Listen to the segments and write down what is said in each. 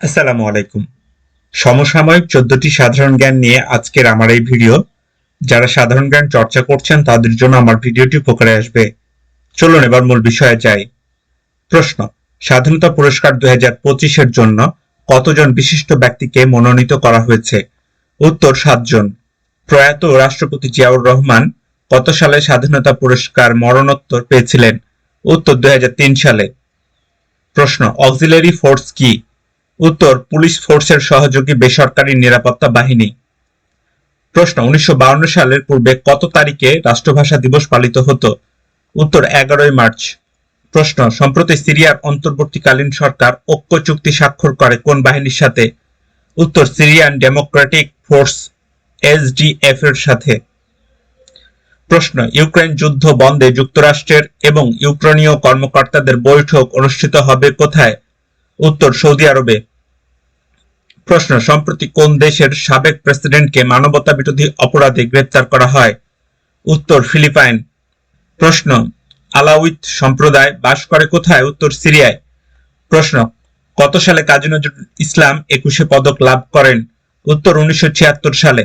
আসসালামু আলাইকুম। সমসাময়িক চোদ্দটি সাধারণ জ্ঞান নিয়ে আজকের আমার এই ভিডিও। যারা সাধারণ জ্ঞান চর্চা করছেন, তাদের জন্য আমার ভিডিওটি উপকারে আসবে। চলুন এবার মূল বিষয়ে যাই। প্রশ্ন, স্বাধীনতা পুরস্কার দুই হাজার জন্য কতজন বিশিষ্ট ব্যক্তিকে মনোনীত করা হয়েছে? উত্তর, সাতজন। প্রয়াত রাষ্ট্রপতি জিয়াউর রহমান কত সালে স্বাধীনতা পুরস্কার মরণোত্তর পেয়েছিলেন? উত্তর দুই হাজার তিন সালে। প্রশ্ন, অক্সিলারি ফোর্স কি? উত্তর, পুলিশ ফোর্সের সহযোগী বেসরকারি নিরাপত্তা বাহিনী। প্রশ্ন, উনিশশো সালের পূর্বে কত তারিখে রাষ্ট্রভাষা দিবস পালিত হতো? উত্তর, এগারোই মার্চ। প্রশ্ন, সম্প্রতি সিরিয়ার অন্তর্বর্তীকালীন সরকার ঐক্য চুক্তি স্বাক্ষর করে কোন বাহিনীর সাথে? উত্তর, সিরিয়ান ডেমোক্রেটিক ফোর্স এসডিএফ এর সাথে। প্রশ্ন, ইউক্রেন যুদ্ধ বন্ধে যুক্তরাষ্ট্রের এবং ইউক্রেনীয় কর্মকর্তাদের বৈঠক অনুষ্ঠিত হবে কোথায়? উত্তর সৌদি আরবে। প্রশ্ন, সম্প্রতি কোন দেশের সাবেক প্রেসিডেন্টকে মানবতা বিরোধী অপরাধে গ্রেপ্তার করা হয়? উত্তর ফিলিপাইন। প্রশ্ন, আলাউইত সম্প্রদায় বাস করে কোথায়? উত্তর সিরিয়ায়। প্রশ্ন, কত সালে কাজী নজরুল ইসলাম একুশে পদক লাভ করেন? উত্তর উনিশশো ছিয়াত্তর সালে।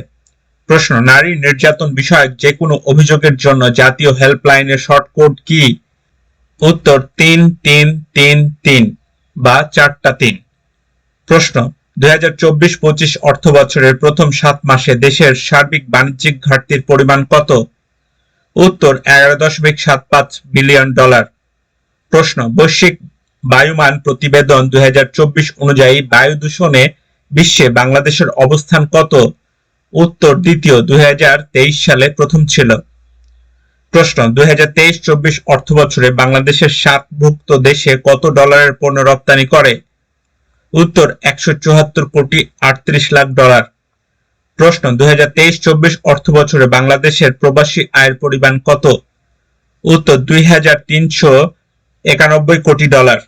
প্রশ্ন, নারী নির্যাতন বিষয়ক যে কোনো অভিযোগের জন্য জাতীয় হেল্পলাইনের শর্ট কোড কি? উত্তর, তিন তিন তিন তিন। বা চারটা তিন। প্রশ্ন, দুই হাজার চব্বিশ পঁচিশ অর্থ বছরের প্রথম সাত মাসে দেশের সার্বিক বাণিজ্যিক ঘাটতির পরিমাণ কত? উত্তর, এগারো দশমিক সাত পাঁচ বিলিয়ন ডলার। প্রশ্ন, বৈশ্বিক বায়ুমান প্রতিবেদন দুই হাজার চব্বিশ অনুযায়ী বায়ু দূষণে বিশ্বে বাংলাদেশের অবস্থান কত? উত্তর, দ্বিতীয়, দুই হাজার তেইশ সালে প্রথম ছিল। প্রশ্ন, দুই হাজার তেইশ চব্বিশ অর্থ বছরে বাংলাদেশের সাতভুক্ত দেশে কত ডলারের পণ্য রপ্তানি করে? উত্তর, একশো চুয়াত্তর কোটি আটত্রিশ লাখ ডলার। প্রশ্ন, দুই হাজার তেইশ চব্বিশ অর্থ বছরে বাংলাদেশের প্রবাসী আয়ের পরিমাণ কত? উত্তর, দুই হাজার তিনশো একানব্বই কোটি ডলার।